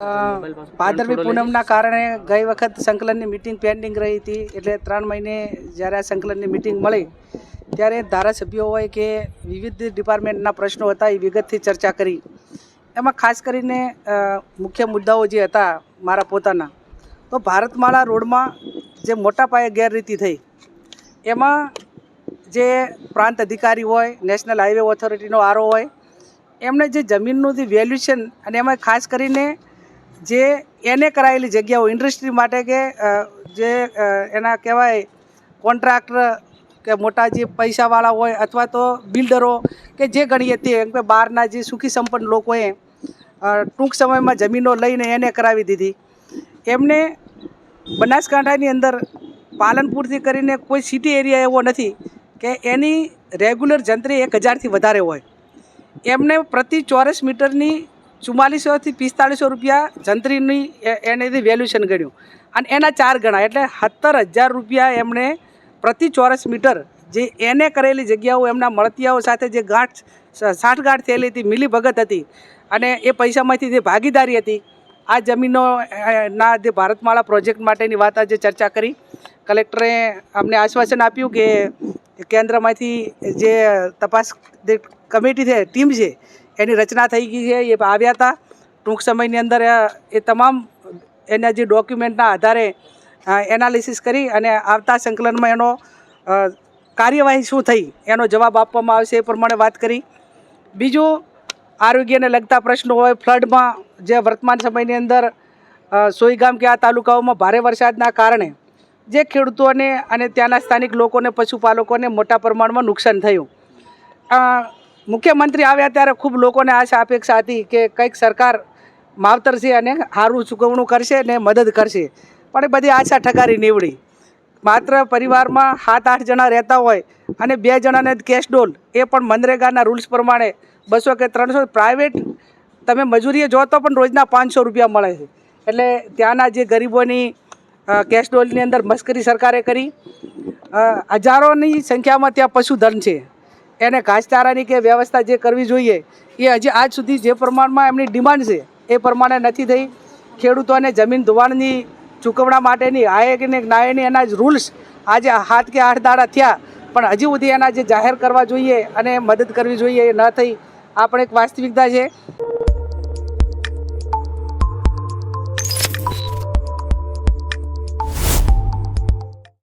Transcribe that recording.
ભાદરવી પૂનમના કારણે ગઈ વખત સંકલનની મિટિંગ પેન્ડિંગ રહી હતી. એટલે ત્રણ મહિને જ્યારે આ સંકલનની મિટિંગ મળી, ત્યારે ધારાસભ્યો હોય કે વિવિધ ડિપાર્ટમેન્ટના પ્રશ્નો હતા, એ વિગતથી ચર્ચા કરી. એમાં ખાસ કરીને મુખ્ય મુદ્દાઓ જે હતા મારા પોતાના, તો ભારતમાળા રોડમાં જે મોટા પાયે ગેરરીતિ થઈ, એમાં જે પ્રાંત અધિકારી હોય નેશનલ હાઈવે ઓથોરિટીનો આરો હોય એમણે જે જમીનનું જે વેલ્યુશન અને એમાં ખાસ કરીને જે એને કરાયેલી જગ્યાઓ ઇન્ડસ્ટ્રી માટે કે જે એના કહેવાય કોન્ટ્રાક્ટર કે મોટા જે પૈસાવાળા હોય અથવા તો બિલ્ડરો કે જે ગણીએ તે, એમ કે બહારના જે સુખી સંપન્ન લોકોએ ટૂંક સમયમાં જમીનો લઈને એને કરાવી દીધી. એમને બનાસકાંઠાની અંદર પાલનપુરથી કરીને કોઈ સિટી એરિયા એવો નથી કે એની રેગ્યુલર જંત્રી એક હજારથી વધારે હોય. એમને પ્રતિ ચોરસ મીટરની ચુમ્માલીસોથી પિસ્તાળીસો રૂપિયા જંત્રીની એ- એને વેલ્યુશન ગણ્યું. અને એના ચાર ગણા, એટલે સત્તર હજાર રૂપિયા એમણે પ્રતિ ચોરસ મીટર જે એને કરેલી જગ્યાઓ, એમના મળતિયાઓ સાથે જે ગાંઠ સાઠગાંઠ થયેલી હતી મિલી ભગત હતી અને એ પૈસામાંથી જે ભાગીદારી હતી, આ જમીનો ના જે ભારતમાળા પ્રોજેક્ટ માટેની વાત આજે ચર્ચા કરી. કલેક્ટરે અમને આશ્વાસન આપ્યું કે કેન્દ્રમાંથી જે તપાસ કમિટી છે, ટીમ છે એની રચના થઈ ગઈ છે, એ આવ્યા હતા. ટૂંક સમયની અંદર એ તમામ એના જે ડોક્યુમેન્ટના આધારે એનાલિસિસ કરી અને આવતા સંકલનમાં એનો કાર્યવાહી શું થઈ એનો જવાબ આપવામાં આવશે એ પ્રમાણે વાત કરી. બીજું, આરોગ્યને લગતા પ્રશ્નો હોય, ફ્લડમાં જે વર્તમાન સમયની અંદર સોઈગામ કે આ તાલુકાઓમાં ભારે વરસાદના કારણે જે ખેડૂતોને અને ત્યાંના સ્થાનિક લોકોને, પશુપાલકોને મોટા પ્રમાણમાં નુકસાન થયું. મુખ્યમંત્રી આવ્યા ત્યારે ખૂબ લોકોને આશા અપેક્ષા હતી કે કંઈક સરકાર માવતરશે અને સારું ચૂકવણું કરશે ને મદદ કરશે. પણ એ બધી આશા ઠગારી નીવડી. માત્ર પરિવારમાં સાત, આઠ જણા રહેતા હોય અને બે જણાને કેશ ડોલ એ પણ મનરેગાના રૂલ્સ પ્રમાણે બસો કે ત્રણસો પ્રાઇવેટ તમે મજૂરીએ જો તો પણ રોજના પાંચસો રૂપિયા મળે છે. એટલે ત્યાંના જે ગરીબોની કેશ ડોલની અંદર મસ્કરી સરકારે કરી. હજારોની સંખ્યામાં ત્યાં પશુધન છે. એને ઘાસચારાની કે વ્યવસ્થા જે કરવી જોઈએ, એ હજી આજ સુધી જે પ્રમાણમાં એમની ડિમાન્ડ છે, એ પ્રમાણે નથી થઈ. ખેડૂતોને જમીન ધોવાણની ચૂકવણા માટેની આયક ને નાયની એના જ રૂલ્સ આજે હાથ કે આઠ દાડા થયા, પણ હજી સુધી એના જે જાહેર કરવા જોઈએ અને મદદ કરવી જોઈએ એ ન થઈ. આ પણ એક વાસ્તવિકતા છે.